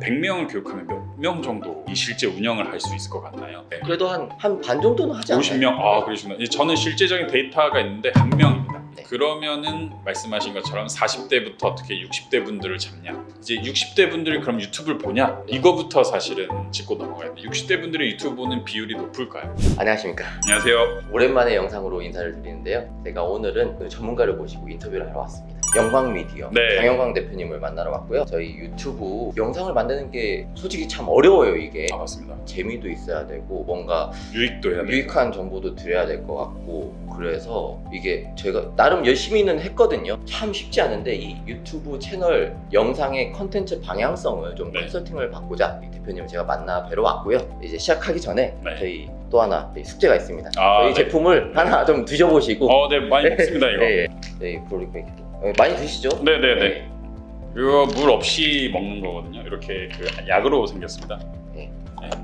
100명을 교육하면 몇 명 정도 이 실제 운영을 할 수 있을 것 같나요? 네. 그래도 한 한 반 정도는 하지 않나요? 50명? 아 그러시구나. 이제 저는 실제적인 데이터가 있는데 한 명입니다. 네. 그러면은 말씀하신 것처럼 40대부터 어떻게 60대 분들을 잡냐? 이제 60대 분들이 그럼 유튜브를 보냐? 이거부터 사실은 짚고 넘어가야 돼. 60대 분들이 유튜브 보는 비율이 높을까요? 안녕하십니까. 안녕하세요. 오랜만에 영상으로 인사를 드리는데요. 제가 오늘은 그 전문가를 모시고 인터뷰를 하러 왔습니다. 영광 미디어 네. 장영광 대표님을 만나러 왔고요. 저희 유튜브 영상을 만드는 게 솔직히 참 어려워요 이게. 아 맞습니다. 재미도 있어야 되고 뭔가 유익도 해야 돼. 유익한 정보도 드려야 될 것 같고 그래서 이게 제가 나름 열심히는 했거든요. 참 쉽지 않은데 이 유튜브 채널 영상의 컨텐츠 방향성을 좀 네. 컨설팅을 받고자 이 대표님을 제가 만나 뵈러 왔고요. 이제 시작하기 전에 네. 저희 또 하나 숙제가 있습니다. 아, 저희 네. 제품을 하나 좀 드셔보시고 어, 네 많이 먹습니다 이거. 예, 예. 저희 브로리 백 많이 드시죠? 네네네. 네. 이거 물 없이 먹는 거거든요. 이렇게 그 약으로 생겼습니다.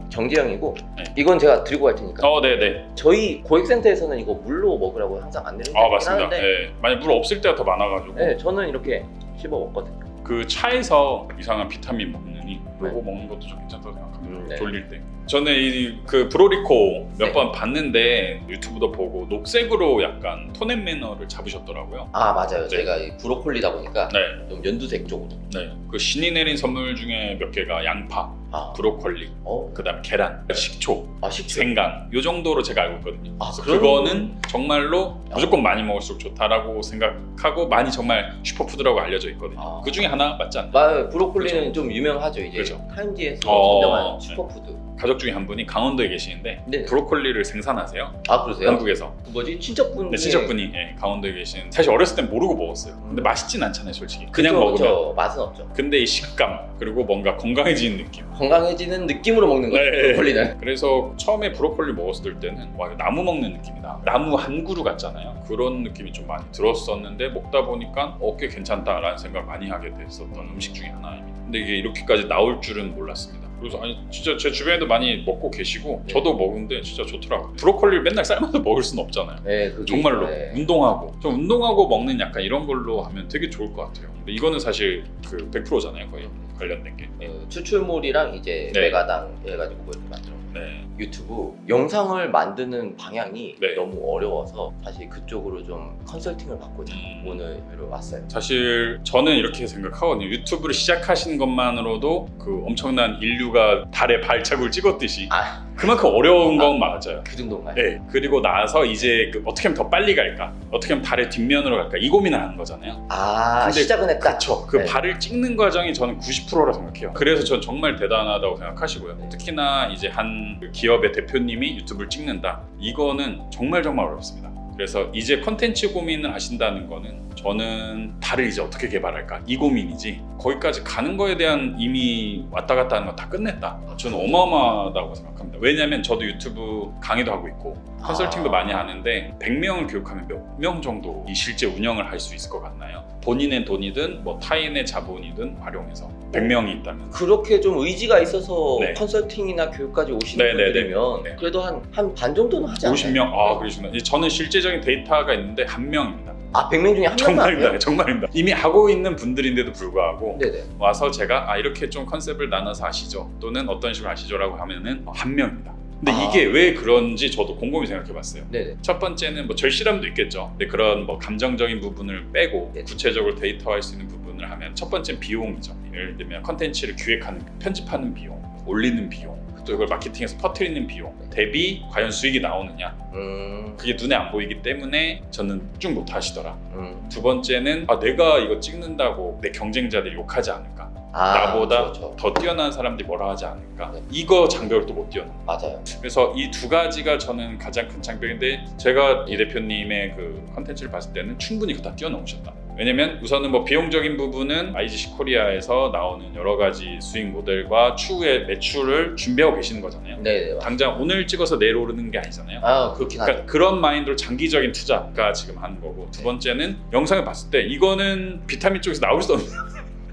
정지형이고 네. 이건 제가 들고 갈 테니까 어, 네네. 저희 고객센터에서는 이거 물로 먹으라고 항상 안내를 아 맞습니다. 하는데 네. 만약 물 없을 때가 더 많아가지고 네, 저는 이렇게 씹어 먹거든요. 그 차에서 이상한 비타민 먹느니 네. 이거 먹는 것도 좀 괜찮다고 생각합니다. 음, 네. 졸릴 때. 저는 이 그 브로리코 몇 네. 번 봤는데 유튜브도 보고 녹색으로 약간 톤앤 매너를 잡으셨더라고요. 아 맞아요. 네. 제가 이 브로콜리다 보니까 네. 좀 연두색 쪽으로. 네. 그 신이 내린 선물 중에 몇 개가 양파, 아, 브로콜리, 어, 그다음 계란, 식초, 아 식초. 생강 요 정도로 제가 알고 있거든요. 아, 그래서 그런- 그거는 정말로 무조건 많이 먹을수록 좋다라고 생각하고 많이 정말 슈퍼푸드라고 알려져 있거든요. 아. 그 중에 하나 맞지 않나요? 마. 브로콜리는 좀 유명하죠. 이제 그렇죠. 타임지에서 어, 선정한 네. 슈퍼푸드. 가족 중에 한 분이 강원도에 계시는데 네. 브로콜리를 생산하세요. 아 그러세요? 한국에서. 그 뭐지 친척분. 근데 친척분이 예, 강원도에 계신 사실 어렸을 땐 모르고 먹었어요. 근데 음. 맛있진 않잖아요, 솔직히. 그냥 그쵸, 먹으면. 그쵸. 맛은 없죠. 근데 이 식감 그리고 뭔가 건강해지는 느낌. 건강해지는 느낌으로 먹는 거죠. 네. 브로콜리는. 그래서 처음에 브로콜리 먹었을 때는 와 이거 나무 먹는 느낌이다. 나무 한 그루 같잖아요. 그런 느낌이 좀 많이 들었었는데 먹다 보니까 어, 꽤 괜찮다라는 생각 많이 하게 됐었던 음식 중에 하나입니다. 근데 이게 이렇게까지 나올 줄은 몰랐습니다. 그래서 아니 진짜 제 주변에도 많이 먹고 계시고 네. 저도 먹는데 진짜 좋더라고요. 브로콜리를 맨날 삶아서 먹을 수는 없잖아요. 네, 그게 정말로 네. 운동하고 좀 운동하고 먹는 약간 이런 걸로 하면 되게 좋을 것 같아요. 근데 이거는 사실 그 100%잖아요, 거의 관련된 게. 어, 추출물이랑 이제 네. 메가당 해가지고 뭐 이렇게 만들어. 네. 유튜브 영상을 만드는 방향이 네. 너무 어려워서 사실 그쪽으로 좀 컨설팅을 받고자 음. 오늘 여기로 왔어요. 사실 저는 이렇게 생각하거든요. 유튜브를 시작하신 것만으로도 그 엄청난 인류가 달에 발자국을 찍었듯이 아, 그만큼 어려운 건 맞아요. 그 정도인가요? 네. 그리고 나서 이제 그 어떻게 하면 더 빨리 갈까? 어떻게 하면 달의 뒷면으로 갈까? 이 고민을 하는 거잖아요. 아, 근데 시작은 했다. 그렇죠. 그 네. 발을 찍는 과정이 저는 90%라 생각해요. 그래서 전 정말 대단하다고 생각하시고요. 네. 특히나 이제 한그 기업의 대표님이 유튜브를 찍는다. 이거는 정말 정말 어렵습니다. 그래서 이제 컨텐츠 고민을 하신다는 거는 저는 달을 이제 어떻게 개발할까 이 고민이지 거기까지 가는 거에 대한 이미 왔다 갔다 하는 거다 끝냈다. 저는 어마어마하다고 생각합니다. 왜냐하면 저도 유튜브 강의도 하고 있고 컨설팅도 아. 많이 하는데 100명을 교육하면 몇 명 정도 이 실제 운영을 할 수 있을 것 같나요? 본인의 돈이든 뭐 타인의 자본이든 활용해서 100명이 있다면 그렇게 좀 의지가 있어서 네. 컨설팅이나 교육까지 오시는 네, 네, 분들이면 네. 그래도 한 한 반 정도는 하지 않나요? 50명? 아 그러시구나. 이제 저는 실제적인 데이터가 있는데 한 명입니다. 아, 100명 중에 한 명만 정말입니다. 하세요? 정말입니다. 이미 하고 있는 분들인데도 불구하고 네네. 와서 제가 아 이렇게 좀 컨셉을 나눠서 아시죠? 또는 어떤 식으로 아시죠라고 하면은 한 명입니다. 근데 아. 이게 왜 그런지 저도 곰곰이 생각해봤어요. 네네. 첫 번째는 뭐 절실함도 있겠죠. 근데 그런 뭐 감정적인 부분을 빼고 네. 구체적으로 데이터화할 수 있는 부분을 하면 첫 번째는 비용이죠. 예를 들면 컨텐츠를 기획하는, 편집하는 비용, 올리는 비용, 또 이걸 마케팅에서 퍼뜨리는 비용 대비 과연 수익이 나오느냐 음, 그게 눈에 안 보이기 때문에 저는 쭉 못 하시더라. 음. 두 번째는 아 내가 이거 찍는다고 내 경쟁자들이 욕하지 않을까? 아, 나보다 그렇죠. 더 뛰어난 사람들이 뭐라 하지 않을까? 네. 이거 장벽을 또 못 뛰어넘. 맞아요. 그래서 이 두 가지가 저는 가장 큰 장벽인데 제가 이 대표님의 그 컨텐츠를 봤을 때는 충분히 그거 다 뛰어넘으셨다. 왜냐면 우선은 뭐 비용적인 부분은 IGC 코리아에서 나오는 여러 가지 수익 모델과 추후의 매출을 준비하고 계시는 거잖아요. 네네. 맞- 당장 오늘 찍어서 내일 오르는 게 아니잖아요. 아, 그렇긴 하죠. 그러니까 그런 마인드로 장기적인 투자가 지금 하는 거고 두 번째는 영상을 봤을 때 이거는 비타민 쪽에서 나올 수 없는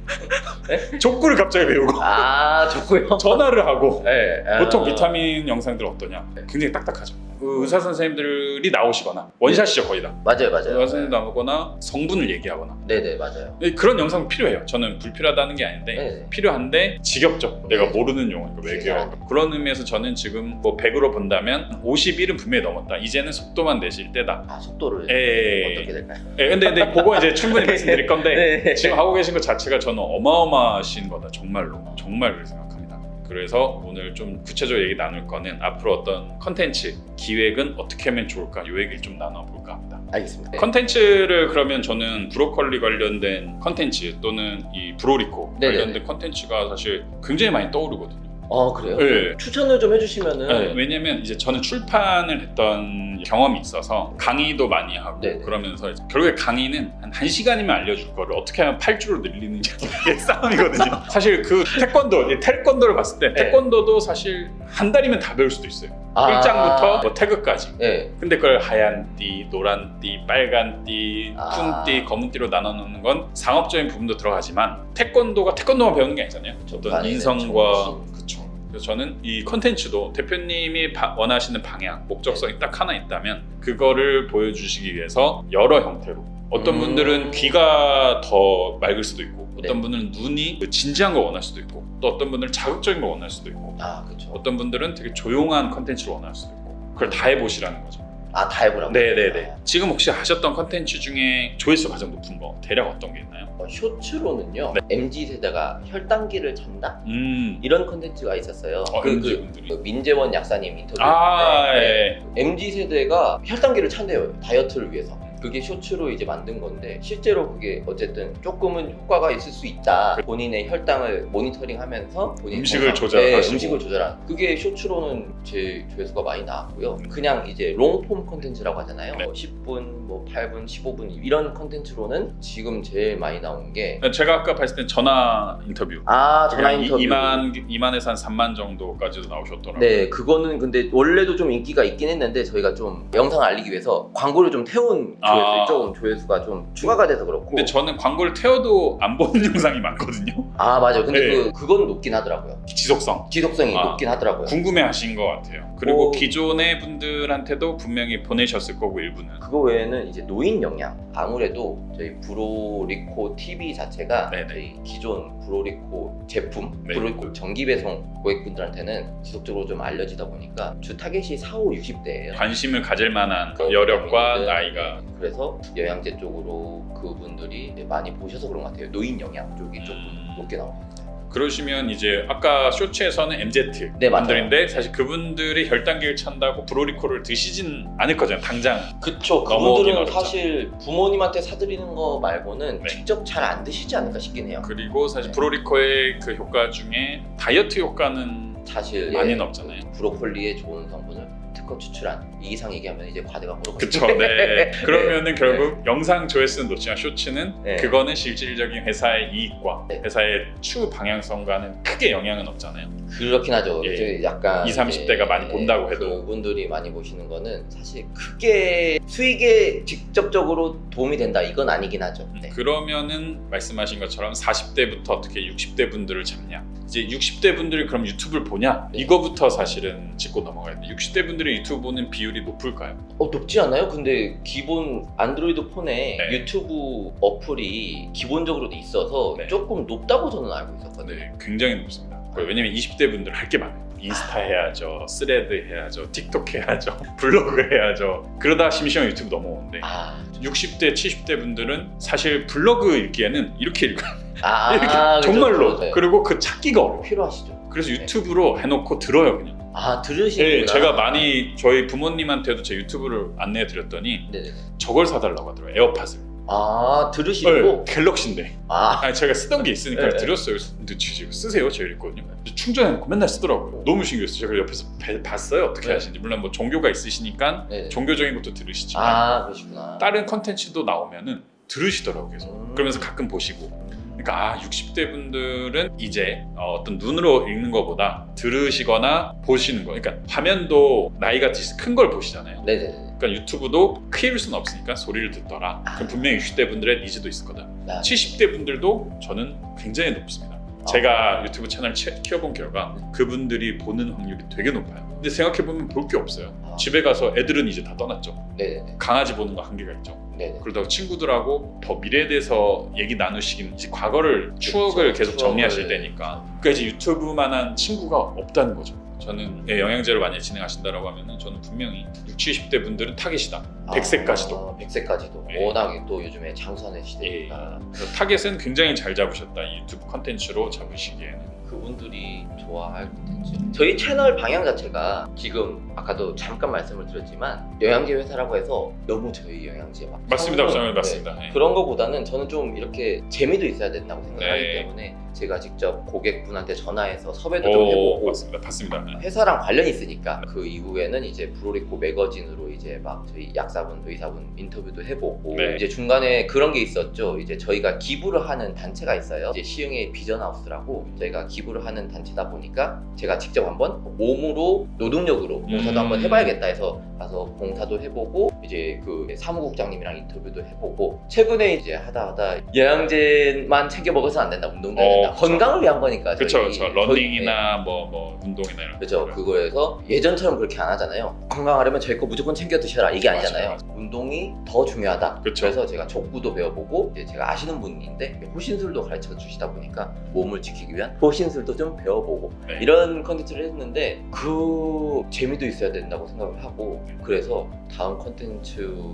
족구를 갑자기 배우고 아 좋고요. 전화를 하고 네. 아. 보통 비타민 영상들 어떠냐? 굉장히 딱딱하죠. 그 의사 선생님들이 나오시거나 원샷이죠 거의 다. 맞아요 맞아요. 의사 선생님 나오거나 성분을 얘기하거나 네 네 맞아요. 그런 영상 필요해요. 저는 불필요하다는 게 아닌데 네네. 필요한데 지겹죠. 내가 모르는 용어니까 네, 외계어. 그런 의미에서 저는 지금 뭐 100으로 본다면 51은 분명히 넘었다. 이제는 속도만 내실 때다. 아 속도를 에. 어떻게 될까요? 예, 근데, 근데 그거 이제 충분히 말씀드릴 건데 네. 지금 하고 계신 것 자체가 저는 어마어마하신 거다. 정말로. 정말 생각합니다. 그래서 오늘 좀 구체적으로 얘기 나눌 거는 앞으로 어떤 컨텐츠 기획은 어떻게 하면 좋을까 이 얘기를 좀 나눠볼까 합니다. 알겠습니다. 네. 컨텐츠를 그러면 저는 브로콜리 관련된 컨텐츠 또는 이 브로리코 네네네. 관련된 컨텐츠가 사실 굉장히 많이 떠오르거든요. 아 그래요? 네. 추천을 좀 해주시면은 네, 왜냐면 이제 저는 출판을 했던 경험이 있어서 강의도 많이 하고 네네. 그러면서 이제 결국에 강의는 한 1시간이면 알려줄 거를 어떻게 하면 8주로 늘리는지 이게 싸움이거든요. 사실 그 태권도, 이 태권도를 봤을 때 네. 태권도도 사실 한 달이면 다 배울 수도 있어요. 아. 1장부터 뭐 태그까지. 네. 근데 그걸 하얀 띠, 노란 띠, 빨간 띠, 아. 푼 띠, 검은 띠로 나눠 놓는 건 상업적인 부분도 들어가지만 태권도가 태권도만 배우는 게 아니잖아요. 어떤 인성과 정신. 그래서 저는 이 컨텐츠도 대표님이 바- 원하시는 방향, 네. 목적성이 딱 하나 있다면 그거를 보여주시기 위해서 여러 형태로 어떤 음. 분들은 귀가 더 맑을 수도 있고 어떤 네. 분들은 눈이 진지한 걸 원할 수도 있고 또 어떤 분들은 자극적인 걸 원할 수도 있고 아 그렇죠. 어떤 분들은 되게 조용한 컨텐츠를 원할 수도 있고 그걸 다 해보시라는 거죠. 아다 해보라고. 네네네. 지금 혹시 하셨던 컨텐츠 중에 조회수 가장 높은 거 대략 어떤 게 있나요? 어, 쇼츠로는요. MZ 세대가 혈당기를 찬다 음. 이런 컨텐츠가 있었어요. 어, 그, MZ 그, 분들이. 그 민재원 약사님 인터뷰. 아, 때 예. MZ 세대가 혈당기를 찬대요. 다이어트를 위해서. 그게 쇼츠로 이제 만든 건데 실제로 그게 어쨌든 조금은 효과가 있을 수 있다. 본인의 혈당을 모니터링하면서 본인 음식을 건강- 조절하시고. 네, 음식을 조절한. 그게 쇼츠로는 제 조회수가 많이 나왔고요. 그냥 이제 롱폼 컨텐츠라고 하잖아요. 네. 뭐 10분, 뭐 8분, 15분 이런 컨텐츠로는 지금 제일 많이 나온 게 제가 아까 봤을 땐 전화 인터뷰. 아, 전화 그냥 인터뷰. 2만 2만에서 한 3만 정도까지도 나오셨더라고요. 네, 그거는 근데 원래도 좀 인기가 있긴 했는데 저희가 좀 영상을 알리기 위해서 광고를 좀 태운 조회수, 아. 조금 조회수가 좀 추가가 돼서 그렇고. 근데 저는 광고를 태워도 안 보는 영상이 많거든요. 아 맞아요. 근데 네. 그 그건 높긴 하더라고요. 지속성. 지속성이 아. 높긴 하더라고요. 궁금해하신 것 같아요. 그리고 오. 기존의 분들한테도 분명히 보내셨을 거고 일부는. 그거 외에는 이제 노인 영양 아무래도 저희 브로리코 TV 자체가 네네. 저희 기존 브로리코 제품 네. 브로리코 정기 배송 고객분들한테는 지속적으로 좀 알려지다 보니까 주 타겟이 4, 5, 60대예요. 관심을 가질 만한 그 여력과 나이가 그래서 영양제 쪽으로 그분들이 많이 보셔서 그런 것 같아요. 노인 영양 쪽이 조금 음. 높게 나오죠. 그러시면 이제 아까 쇼츠에서는 MZ 네, 맞아요. 분들인데 사실 그분들이 혈당기를 찬다고 브로리코를 드시진 않을 거잖아요. 당장. 그쵸. 넘어오긴 그분들은 어렵죠. 사실 부모님한테 사드리는 거 말고는 네. 직접 잘 안 드시지 않을까 싶긴 해요. 그리고 사실 네. 브로리코의 그 효과 중에 다이어트 효과는 사실 많이는 예, 없잖아요. 브로콜리에 좋은 특허 추출한 이 이상 얘기하면 이제 과대가 물어보죠. 그쵸, 네. 그러면은 결국 영상 조회수는 높지만 쇼츠는 네. 그거는 실질적인 회사의 이익과 네. 회사의 추 방향성과는 크게 영향은 없잖아요. 그렇긴 하죠. 예. 이제 약간 20, 30 대가 많이 본다고 해도. 그분들이 많이 보시는 거는 사실 크게 수익에 직접적으로 도움이 된다 이건 아니긴 하죠. 네. 그러면은 말씀하신 것처럼 40대부터 어떻게 60대 분들을 잡냐? 이제 60대 분들이 그럼 유튜브를 보냐? 네. 이거부터 사실은 짚고 넘어가야 돼. 60대 분들이 유튜브 보는 비율이 높을까요? 어 높지 않아요? 근데 기본 안드로이드 폰에 네. 유튜브 어플이 기본적으로 돼 있어서 네. 조금 높다고 저는 알고 있었거든요. 네, 굉장히 높습니다. 왜냐면 20대 분들 할 게 많아요. 인스타 해야죠, 스레드 해야죠, 틱톡 해야죠, 블로그 해야죠. 그러다 심심하면 유튜브 넘어오는데 아, 60대, 70대 분들은 사실 블로그 읽기에는 이렇게 읽어요. 아 이렇게 그죠, 정말로. 그죠. 네. 그리고 그 찾기가 어려워. 필요하시죠. 그래서 유튜브로 해놓고 들어요 그냥. 아 들으시는구나. 네, 제가 많이 저희 부모님한테도 제 유튜브를 안내해 드렸더니 네네. 저걸 사달라고 하더라고요. 에어팟을. 아 네, 들으시고 갤럭시인데. 아 아니, 제가 쓰던 게 있으니까 네, 네. 드렸어요. 근데 지금 쓰세요? 제가 이랬거든요. 근데 충전해놓고 맨날 쓰더라고요. 너무 신기했어요. 제가 옆에서 배- 봤어요. 어떻게 네. 하시는지. 물론 뭐 종교가 있으시니까 네. 종교적인 것도 들으시지만 아 그러시구나. 다른 컨텐츠도 나오면은 들으시더라고요. 계속. 음. 그러면서 가끔 보시고. 그러니까 아, 60대 분들은 이제 어, 어떤 눈으로 읽는 것보다 들으시거나 보시는 거. 그러니까 화면도 나이가 큰 걸 보시잖아요. 네네네. 그러니까 유튜브도 키울 수는 없으니까 소리를 듣더라. 그럼 분명히 60대 분들의 니즈도 있을 거다. 아, 70대 분들도 저는 굉장히 높습니다. 제가 유튜브 채널 채- 키워본 결과 그분들이 보는 확률이 되게 높아요. 근데 생각해보면 볼 게 없어요. 아. 집에 가서 애들은 이제 다 떠났죠. 네네네. 강아지 보는 거 한계가 있죠. 네네. 그러다가 친구들하고 더 미래에 대해서 얘기 나누시긴 이제 과거를 추억을 계속 추억을. 정리하실 때니까 그러니까 이제 유튜브만한 친구가 없다는 거죠. 저는 예, 영양제를 많이 진행하신다라고 하면은 저는 분명히 60, 70대 분들은 타겟이다. 100세까지도. 아, 100세까지도. 예. 워낙에 또 요즘에 장선의 시대니까 그래서 타겟은 굉장히 잘 잡으셨다. 이 유튜브 컨텐츠로 잡으시기에는. 그분들이 좋아할 텐지. 저희 채널 방향 자체가 지금 아까도 잠깐 말씀을 드렸지만 영양제 회사라고 해서 너무 저희 영양제 막 맞습니다. 사고, 저는 맞습니다. 네. 예. 그런 거보다는 저는 좀 이렇게 재미도 있어야 된다고 생각하기 네. 때문에 제가 직접 고객분한테 전화해서 섭외도 좀 오, 해보고 맞습니다. 봤습니다. 예. 회사랑 관련이 있으니까 그 이후에는 이제 브로리코 매거진으로 이제 막 저희 약사분, 의사분 인터뷰도 해보고 네. 이제 중간에 그런 게 있었죠. 이제 저희가 기부를 하는 단체가 있어요. 이제 시흥의 비전하우스라고 저희가 기부를 하는 단체다 보니까 제가 직접 한번 몸으로 노동력으로 봉사도 음. 한번 해봐야겠다 해서 가서 봉사도 해보고 이제 그 사무국장님이랑 인터뷰도 해보고 최근에 이제 하다 하다 영양제만 챙겨 먹어서는 안 된다. 운동도 해야 어, 된다. 그쵸. 건강을 위한 거니까. 그렇죠, 저희- 그렇죠. 러닝이나 뭐 뭐 운동이나 이런 그죠. 그거에서 예전처럼 그렇게 안 하잖아요 건강하려면 저희 거 무조건 챙겨 드셔라 이게 맞아요, 아니잖아요. 운동이 더 중요하다 그쵸. 래서 제가 족구도 배워보고 이제 제가 아시는 분인데 호신술도 가르쳐 주시다 보니까 몸을 지키기 위한 호신술도 좀 배워보고 네. 이런 컨텐츠를 했는데 그 재미도 있어야 된다고 생각을 하고 그래서 다음 컨텐츠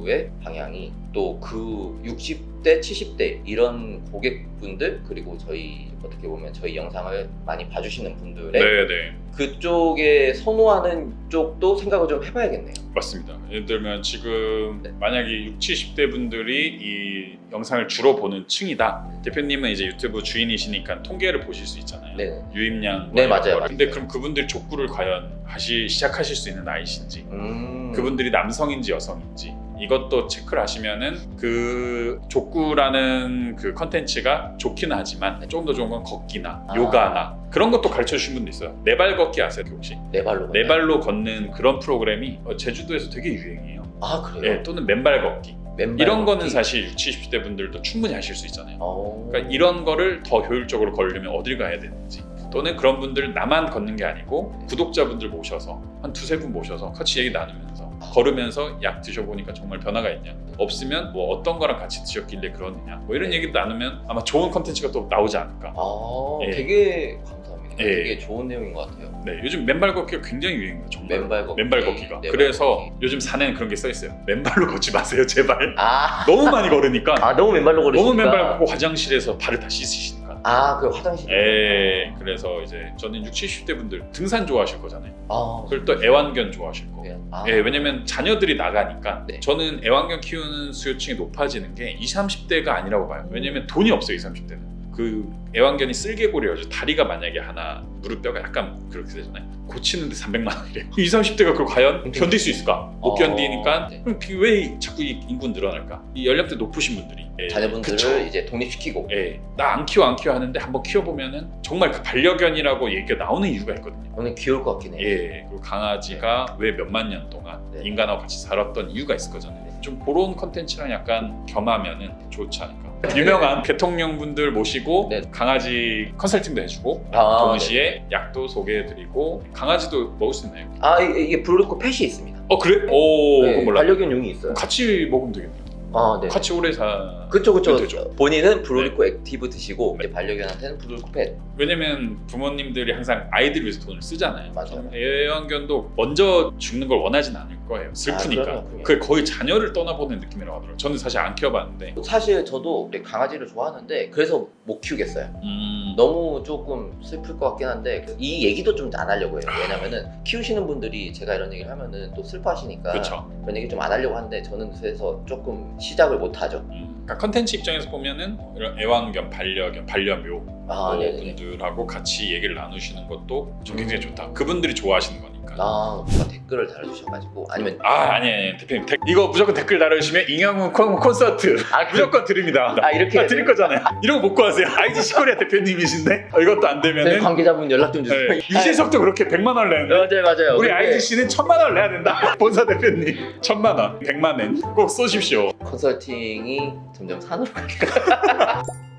의 방향이 또 그 60대 70대 이런 고객분들 그리고 저희 어떻게 보면 저희 영상을 많이 봐주시는 분들의 네, 네. 그쪽에 선호하는 쪽도 생각을 좀 해봐야겠네요. 맞습니다. 예를 들면 지금 네. 만약에 60, 70대 분들이 이 영상을 주로 보는 층이다. 대표님은 이제 유튜브 주인이시니까 통계를 보실 수 있잖아요. 네. 유입량. 네, 맞아요, 거를. 근데 그럼 그분들 족구를 과연 하시 시작하실 수 있는 나이신지, 음. 그분들이 남성인지 여성인지 이것도 체크를 하시면은 그 족구라는 그 컨텐츠가 좋기는 하지만 조금 더 좋은 건 걷기나 아. 요가나 그런 것도 가르쳐 주신 분도 있어요. 네 발 걷기 아세요 혹시? 네 발로. 네 발로 걷는 그런 프로그램이 어, 제주도에서 되게 유행이에요. 아 그래요? 예, 또는 맨발 걷기. 맨발 이런 거는 걷기. 사실 60, 70대 분들도 충분히 하실 수 있잖아요. 어. 그러니까 이런 거를 더 효율적으로 걸려면 어딜 가야 되는지 또는 그런 분들 나만 걷는 게 아니고 구독자분들 모셔서 한 두세 분 모셔서 같이 얘기 나누면서 걸으면서 약 드셔보니까 정말 변화가 있냐 없으면 뭐 어떤 거랑 같이 드셨길래 그러느냐 뭐 이런 얘기도 나누면 아마 좋은 컨텐츠가 또 나오지 않을까 아 예. 되게 감사합니다. 예. 되게 좋은 내용인 것 같아요. 네 요즘 맨발 걷기가 굉장히 유행이에요 정말 맨발 걷기. 맨발 걷기가 네, 그래서 걷기. 요즘 산에는 그런 게 써 있어요 맨발로 걷지 마세요 제발 아, 너무 많이 걸으니까 아 너무 맨발로 걸으시니까. 너무 맨발 걷고 화장실에서 발을 다 씻으시 니까 아그 화장실. 예, 그래서 이제 저는 60, 70대 분들 등산 좋아하실 거잖아요. 아. 그리고 또 애완견 좋아하실 거고. 아. 예, 왜냐면 자녀들이 나가니까 네. 저는 애완견 키우는 수요층이 높아지는 게 20, 30대가 아니라고 봐요. 왜냐면 돈이 없어요, 20, 30대는. 그 애완견이 쓸개골이어서 다리가 만약에 하나 무릎뼈가 약간 그렇게 되잖아요. 고치는데 300만 원이래요. 20, 30대가 그걸 과연 견딜 수 있을까? 못 어, 견디니까 네. 그럼 왜 자꾸 이 인구는 늘어날까? 이 연령대 높으신 분들이 예, 자녀분들을 그쵸. 이제 독립시키고. 예, 나 안 키워 안 키워 하는데 한번 키워보면은 정말 그 반려견이라고 얘기가 나오는 이유가 있거든요. 저는 귀여울 것 같긴 해요. 예, 그리고 강아지가 왜 몇만 년 동안 네. 인간하고 같이 살았던 이유가 있을 거잖아요. 좀 그런 컨텐츠랑 약간 겸하면은 좋지 않을까. 유명한 대통령분들 모시고 네. 강아지 컨설팅도 해주고 아, 동시에 약도 소개해드리고 강아지도 먹을 수 있나요? 아 이게, 이게 브로리코 펫이 있습니다. 어 그래? 오, 네, 그건 몰라. 반려견용이 있어요. 같이 먹으면 되겠네요. 아 네. 같이 오래 사. 그쵸 그쵸. 되죠. 본인은 브로리코 액티브 드시고 네. 이제 반려견한테는 브로리코 펫. 왜냐면 부모님들이 항상 아이들 위해서 돈을 쓰잖아요. 맞아요. 애완견도 먼저 죽는 걸 원하진 않을 거예요. 슬프니까. 아, 그럼요. 그게 거의 자녀를 떠나보는 느낌이라고 하더라고요. 저는 사실 안 키워봤는데. 사실 저도 강아지를 좋아하는데 그래서 못 키우겠어요. 음, 너무 조금 슬플 것 같긴 한데 이 얘기도 좀 안 하려고 해요. 왜냐면은 키우시는 분들이 제가 이런 얘기를 하면은 또 슬퍼하시니까 그렇죠. 그런 얘기 좀 안 하려고 하는데 저는 그래서 조금 시작을 못 하죠. 음, 그러니까 컨텐츠 입장에서 보면은 이런 애완견, 반려견, 반려묘 아, 뭐 네네. 분들하고 같이 얘기를 나누시는 것도 좀 굉장히 좋다. 그분들이 좋아하시는 거니까. 않을까. 아 누가 댓글을 달아주셔가지고 아니면 아 아니 아니 대표님 데- 이거 무조건 댓글 달아주시면 콘, 콘서트 아, 그- 무조건 드립니다. 아 이렇게 아, 드릴 거잖아요. 이런 거 못 구하세요. IG 시코리아 대표님이신데 어, 이것도 안 저희 되면은 관계자분 연락 좀 주세요. 네, 유재석도 그렇게 100만 원 내는데 맞아요 맞아요. 우리 근데 IG 씨는 천만 원 내야 된다. 본사 대표님 천만 원, 백만 원꼭 쏘십시오. 컨설팅이 점점 산으로 가니까